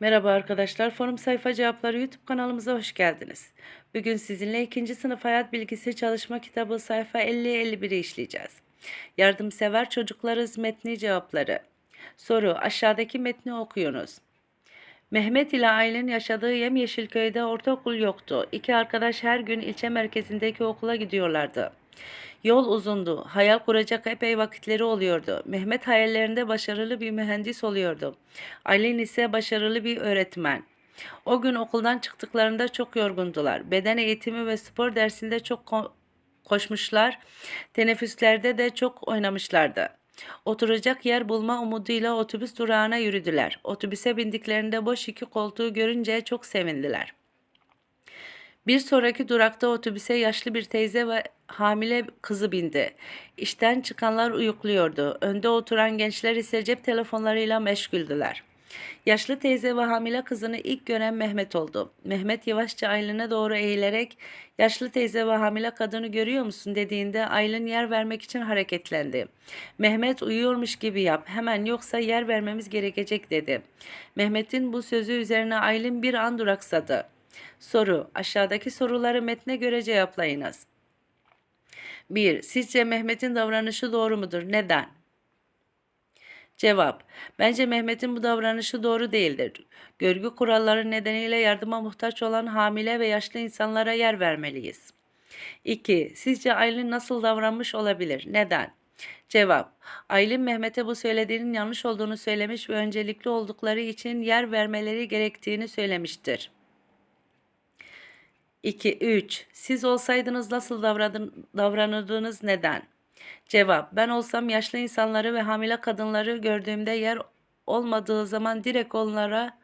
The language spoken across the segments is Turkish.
Merhaba arkadaşlar, Forum Sayfa Cevapları YouTube kanalımıza hoş geldiniz. Bugün sizinle 2. sınıf hayat bilgisi çalışma kitabı sayfa 50-51'i işleyeceğiz. Yardımsever çocuklarız metni cevapları. Soru, aşağıdaki metni okuyunuz. Mehmet ile Aylin yaşadığı Yemyeşil köyde ortaokul yoktu. İki arkadaş her gün ilçe merkezindeki okula gidiyorlardı. Yol uzundu. Hayal kuracak epey vakitleri oluyordu. Mehmet hayallerinde başarılı bir mühendis oluyordu. Aylin ise başarılı bir öğretmen. O gün okuldan çıktıklarında çok yorgundular. Beden eğitimi ve spor dersinde çok ko- koşmuşlar. Teneffüslerde de çok oynamışlardı. Oturacak yer bulma umuduyla otobüs durağına yürüdüler. Otobüse bindiklerinde boş iki koltuğu görünce çok sevindiler. Bir sonraki durakta otobüse yaşlı bir teyze ve hamile kızı bindi. İşten çıkanlar uyukluyordu. Önde oturan gençler ise cep telefonlarıyla meşguldüler. Yaşlı teyze ve hamile kızını ilk gören Mehmet oldu. Mehmet yavaşça Aylin'e doğru eğilerek yaşlı teyze ve hamile kadını görüyor musun dediğinde Aylin yer vermek için hareketlendi. Mehmet uyuyormuş gibi yap hemen yoksa yer vermemiz gerekecek dedi. Mehmet'in bu sözü üzerine Aylin bir an duraksadı. Soru. Aşağıdaki soruları metne göre cevaplayınız. 1. Sizce Mehmet'in davranışı doğru mudur? Neden? Cevap. Bence Mehmet'in bu davranışı doğru değildir. Görgü kuralları nedeniyle yardıma muhtaç olan hamile ve yaşlı insanlara yer vermeliyiz. 2. Sizce Aylin nasıl davranmış olabilir? Neden? Cevap. Aylin Mehmet'e bu söylediğinin yanlış olduğunu söylemiş ve öncelikli oldukları için yer vermeleri gerektiğini söylemiştir. 2. 3. Siz olsaydınız nasıl davranırdınız neden? Cevap. Ben olsam yaşlı insanları ve hamile kadınları gördüğümde yer olmadığı zaman direkt onlara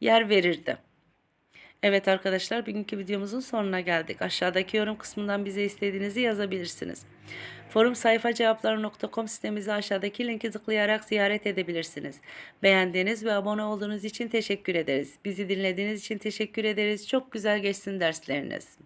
yer verirdim. Evet arkadaşlar bugünkü videomuzun sonuna geldik. Aşağıdaki yorum kısmından bize istediğinizi yazabilirsiniz. Forum sayfa cevapları.com sitemizi aşağıdaki linki tıklayarak ziyaret edebilirsiniz. Beğendiğiniz ve abone olduğunuz için teşekkür ederiz. Bizi dinlediğiniz için teşekkür ederiz. Çok güzel geçsin dersleriniz.